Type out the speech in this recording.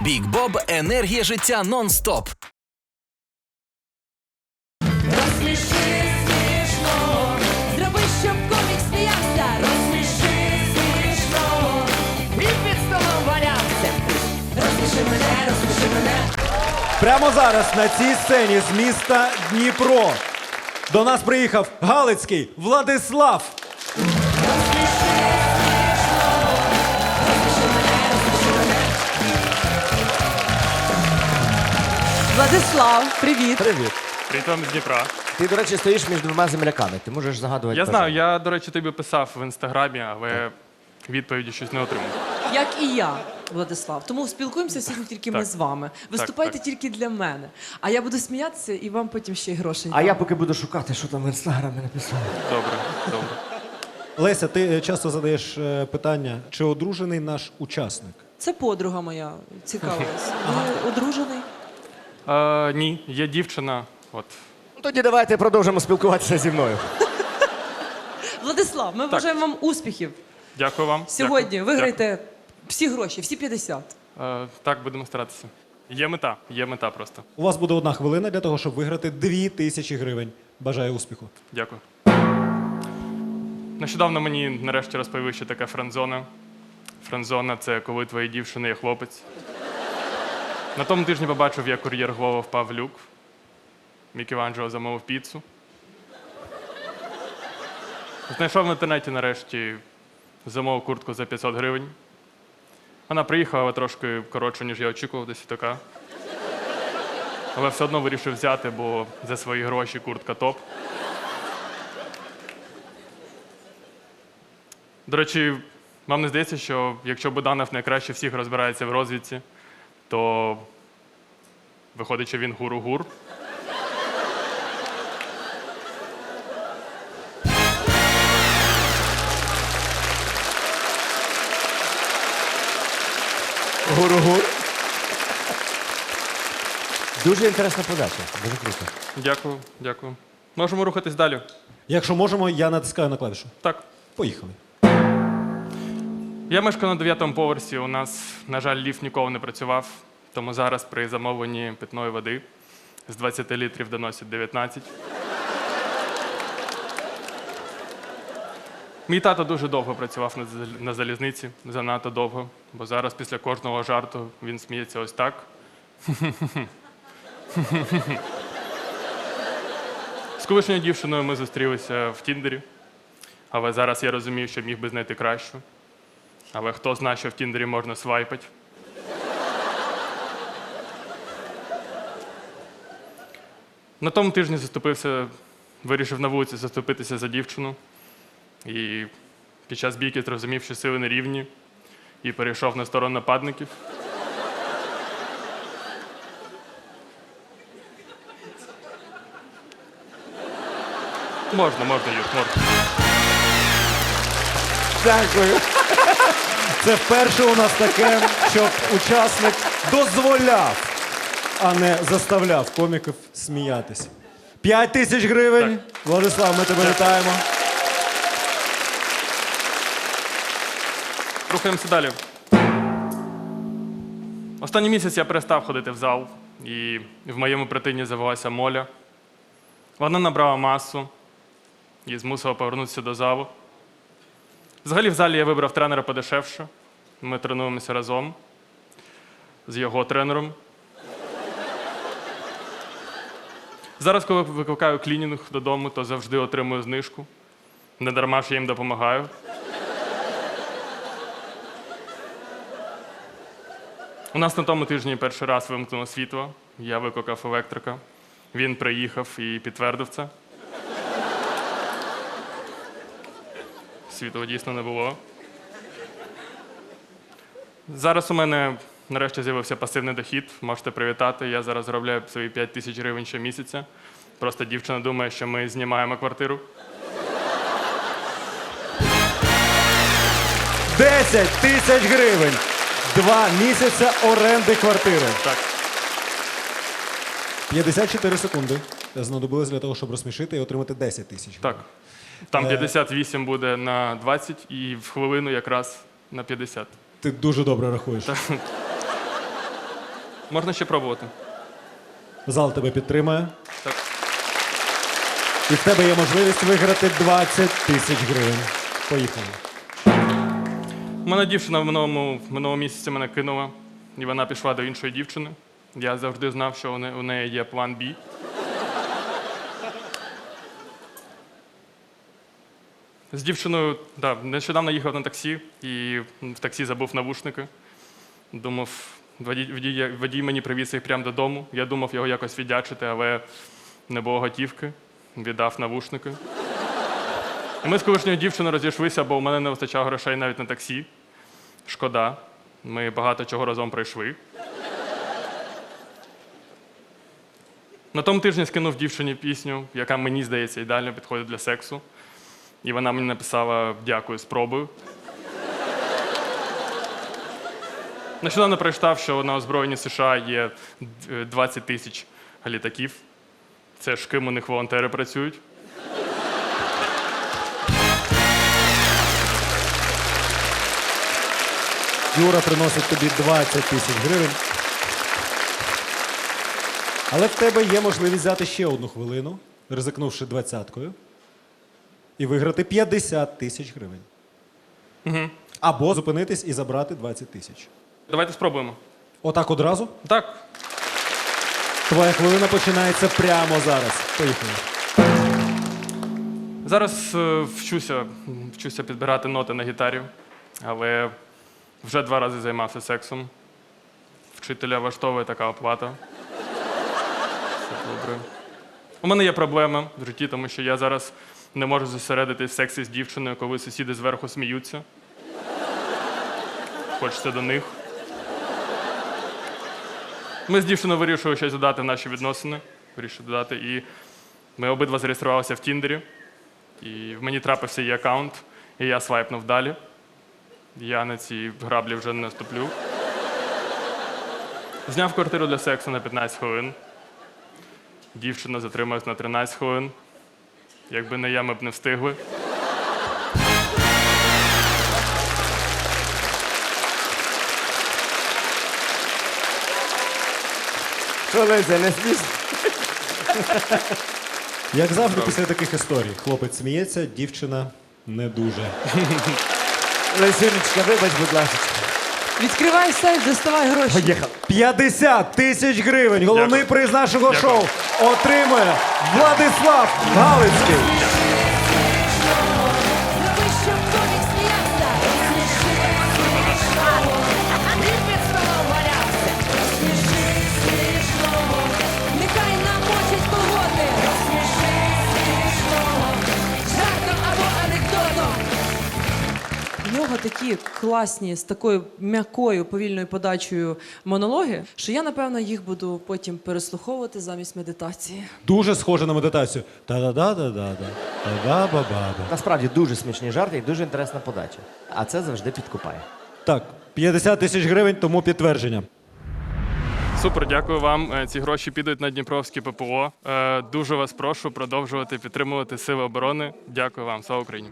Бік Боб енергія життя нон-стоп. Розсміши смішно, зроби, щоб комік сміявся. Розсміши смішно, і під столом валявся. Розсміши мене, розсміши мене. Прямо зараз на цій сцені з міста Дніпро до нас приїхав Галицький Владислав. Владислав, привіт. Привіт. Привіт вам з Дніпра. Ти, до речі, стоїш між двома земляками. Ти можеш загадувати. Я знаю, я, до речі, тобі писав в інстаграмі, але відповіді щось не отримав. Як і я, Владислав. Тому спілкуємося сьогодні тільки ми Так. з вами. Виступайте так. тільки для мене. А я буду сміятися і вам потім ще й грошей. А дам. я поки буду шукати, що там в інстаграмі написали. Добре, добре. Леся, ти е, часто задаєш е, питання, чи одружений наш учасник? Це подруга моя цікавилась. Ви одружений? Е, ні, є дівчина. От. Ну тоді давайте продовжимо спілкуватися зі мною. Владислав, ми бажаємо вам успіхів. Дякую вам. Сьогодні Дякую. виграйте всі гроші, всі 50. Дякую. Е, так, будемо старатися. Є мета, є мета просто. У вас буде одна хвилина для того, щоб виграти дві тисячі гривень. Бажаю успіху. Дякую. Нещодавно мені нарешті розповіли, що таке френдзона. Френдзона це коли твоїй дівчини є хлопець. На тому тижні побачив, як кур'єр Глова впав в люк. Мікеланджело замовив піцу. Знайшов в інтернеті нарешті замовив куртку за 500 гривень. Вона приїхала, трошки коротше, ніж я очікував, десь така. Але все одно вирішив взяти, бо за свої гроші куртка топ. До речі, вам не здається, що якщо Буданов найкраще всіх розбирається в розвідці, то виходить, що він гуру-гур. Гуру-гур. Дуже інтересна подача. Дуже круто. Дякую, дякую. Можемо рухатись далі. Якщо можемо, я натискаю на клавішу. Так. Поїхали. Я мешкаю на дев'ятому поверсі. У нас, на жаль, ліфт ніколи не працював, тому зараз при замовленні питної води з 20 літрів доносять 19. Мій тато дуже довго працював на залізниці, занадто довго, бо зараз після кожного жарту він сміється ось так. З колишньою дівчиною ми зустрілися в Тіндері, але зараз я розумію, що міг би знайти кращу. Але хто знає, що в Тіндері можна свайпати? На тому тижні заступився, вирішив на вулиці заступитися за дівчину. І під час бійки зрозумів, що сили не рівні, і перейшов на сторону нападників. Можна, можна, Юр, можна. Дякую. Це вперше у нас таке, щоб учасник дозволяв, а не заставляв коміків сміятися. П'ять тисяч гривень. Владислав, ми тебе вітаємо. Рухаємося далі. Останній місяць я перестав ходити в зал, і в моєму братині завелася моля. Вона набрала масу і змусила повернутися до залу. Взагалі, в залі я вибрав тренера подешевше. Ми тренуємося разом з його тренером. Зараз, коли викликаю клінінг додому, то завжди отримую знижку. Не дарма що я їм допомагаю. У нас на тому тижні перший раз вимкнуло світло. Я викликав електрика. Він приїхав і підтвердив це. Світла дійсно не було. Зараз у мене нарешті з'явився пасивний дохід. Можете привітати. Я зараз заробляю свої 5 тисяч гривень щомісяця. Просто дівчина думає, що ми знімаємо квартиру. 10 тисяч гривень. Два місяця оренди квартири. Так. 54 секунди знадобилось для того, щоб розсмішити і отримати 10 тисяч. Так. Там Е. 58 буде на 20 і в хвилину якраз на 50. Ти дуже добре рахуєш. Можна ще пробувати. Зал тебе підтримує. Так. І в тебе є можливість виграти 20 тисяч гривень. Поїхали. У мене дівчина в минулому, в минулому місяці мене кинула, і вона пішла до іншої дівчини. Я завжди знав, що у неї є план Б. З дівчиною, да, нещодавно їхав на таксі і в таксі забув навушники. Думав, водій, водій, мені привіз їх прямо додому. Я думав його якось віддячити, але не було готівки. Віддав навушники. І Ми з колишньою дівчиною розійшлися, бо у мене не вистачало грошей навіть на таксі. Шкода. Ми багато чого разом пройшли. На тому тижні скинув дівчині пісню, яка мені здається ідеально підходить для сексу. І вона мені написала дякую, спробую. Нещодавно прочитав, що на озброєнні США є е, 20 тисяч літаків. Це ж ким у них волонтери працюють. Юра приносить тобі 20 тисяч гривень. Але в тебе є можливість взяти ще одну хвилину, ризикнувши двадцяткою, і виграти 50 тисяч гривень. Угу. Або зупинитись і забрати 20 тисяч. Давайте спробуємо. Отак одразу. Так, Твоя хвилина починається прямо зараз. Поїхали. Зараз е, вчуся, вчуся підбирати ноти на гітарі, але вже два рази займався сексом. Вчителя влаштовує така оплата. Все добре. У мене є проблема в житті, тому що я зараз не можу зосередитись в сексі з дівчиною, коли сусіди зверху сміються. Хочеться до них. Ми з дівчиною вирішили щось додати в наші відносини. Вирішили додати. І ми обидва зареєструвалися в Тіндері. І в мені трапився її аккаунт, і я свайпнув далі. Я на ці граблі вже не наступлю. Зняв квартиру для сексу на 15 хвилин. Дівчина затрималась на 13 хвилин. Якби не я, ми б не встигли. Що, не смійся? Як завжди, після таких історій, хлопець сміється, дівчина не дуже. Лесюнечка, вибач, будь ласка. Відкривай сайт, доставай гроші. Поїхав. 50 тисяч гривень. Головний Дякую. приз нашого Дякую. шоу отримує Владислав Галицький. Нього такі класні, з такою м'якою повільною подачею монологи, що я, напевно, їх буду потім переслуховувати замість медитації. Дуже схоже на медитацію. Та-да-да-да-да-да. Та-да-ба-ба-ба. Насправді дуже смішні жарти і дуже інтересна подача. А це завжди підкупає. Так, 50 тисяч гривень, тому підтвердження. Супер, дякую вам. Е, Ці гроші підуть на Дніпровське ППО. Е, Дуже вас прошу продовжувати підтримувати Сили оборони. Дякую вам. Слава Україні!